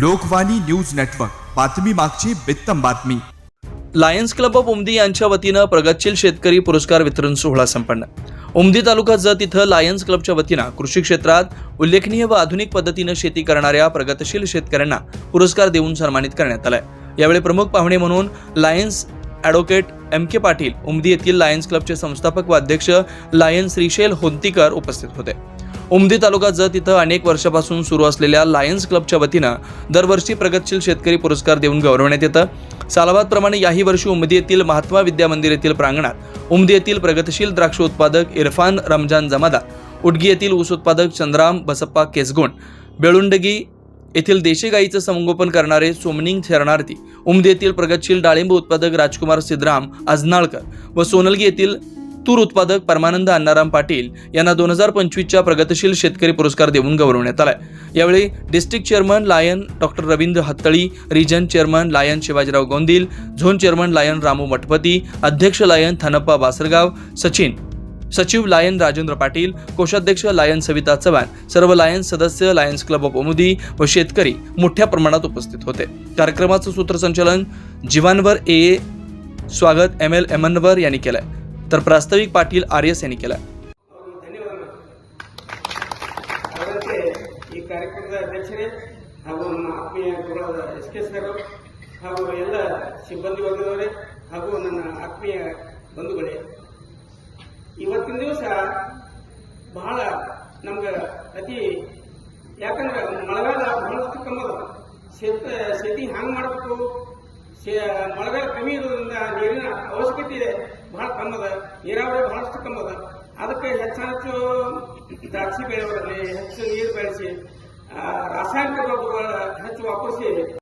Lokvani news network. बातमी मागची बित्तम बातमी. लायन्स क्लब ऑफ उमदी यांच्या वतीनं प्रगतशील शेतकरी पुरस्कार वितरण सोहळा संपन्न. उमदी तालुका जत इथं लायन्स क्लबच्या वतीनं कृषी क्षेत्रात उल्लेखनीय व आधुनिक पद्धतीनं शेती करणाऱ्या प्रगतशील शेतकऱ्यांना पुरस्कार देऊन सन्मानित करण्यात आलाय. यावेळी प्रमुख पाहुणे म्हणून lions advocate M K Patil Umadi येथील लायन्स क्लबचे संस्थापक व अध्यक्ष लायन्स श्रीशैल होंतीकर उपस्थित होते. उमदी तालुका जत इथं अनेक वर्षापासून सुरू असलेल्या लायन्स क्लबच्या वतीनं दरवर्षी प्रगतशील शेतकरी पुरस्कार देऊन गौरवण्यात येतं. सालाबादप्रमाणे याही वर्षी उमदी येथील महात्मा विद्या मंदिर येथील प्रांगणात उमदी येथील प्रगतशील द्राक्ष उत्पादक इरफान रमजान जमादा उडगी येथील ऊस उत्पादक चंद्राम बसप्पा केसगोंड बेळुंडगी येथील देशी गाईचं संगोपन करणारे सोमनिंग शरणार्थी उमदी येथील प्रगतशील डाळिंब उत्पादक राजकुमार सिद्धराम आजनाळकर व सोनलगी येथील तूर उत्पादक परमानंद अण्णाराम पाटील यांना दोन हजार पंचवीसच्या प्रगतशील शेतकरी पुरस्कार देऊन गौरवण्यात आलाय. यावेळी district chairman lion doctor Ravindra Hattali region chairman lion Shivajirao Gondil zone chairman lion Ramu Mathpati अध्यक्ष लायन थानप्पा बासरगाव सचिन सचिव लायन राजेंद्र पाटील कोषाध्यक्ष लायन सविता चव्हाण सर्व लायन्स सदस्य लायन्स क्लब ऑफ उमुदी व शेतकरी मोठ्या प्रमाणात उपस्थित होते. कार्यक्रमाचं सूत्रसंचालन जीवांवर ए ए स्वागत एम एल एमनवर यांनी केलंय. तर प्रास्ताविक पाटील आर एस यांनी केलंय ಧನ್ಯವಾದಗಳು ಅದರಂತೆ ಈ ಕಾರ್ಯಕ್ರಮದ ಅಧ್ಯಕ್ಷರೇ ಹಾಗೂ ನಮ್ಮ ಆತ್ಮೀಯ ಗುರುಗಳಾದ ಎಸ್ ಕೆ ಸರ್ ಹಾಗೂ ಎಲ್ಲ ಸಿಬ್ಬಂದಿ ವರ್ಗದವರೇ ಹಾಗೂ ನನ್ನ ಆತ್ಮೀಯ ಬಂಧುಗಳೇ ಇವತ್ತಿನ ದಿವಸ ಬಹಳ ನಮ್ಗೆ ಅತಿ ಯಾಕಂದ್ರೆ ಮಳೆಗಾಲ ಬಹಳಷ್ಟು ಕಮ್ಮದ ಶೇತ ಶೇತಿ ಹ್ಯಾಂಗ್ ಮಾಡಬೇಕು ಶೇ ಮಳೆಗಾಲ ಕಮ್ಮಿ ಇರೋದ್ರಿಂದ ನೀರಿನ ಅವಶ್ಯಕತೆ ಬಹಳ ಕಮ್ಮದ ನೀರಾವರಿ ಬಹಳಷ್ಟು ಕಮ್ಮದ ಅದಕ್ಕೆ ಹೆಚ್ಚು ಹೆಚ್ಚು ದ್ರಾಕ್ಷಿ ಬೆಳೆಯೋದ್ರಲ್ಲಿ ಹೆಚ್ಚು ನೀರು ಬೆಳೆಸಿ ರಾಸಾಯನಿಕ ಗೊಬ್ಬರಗಳ ಹೆಚ್ಚು ವಾಪರಿಸಿ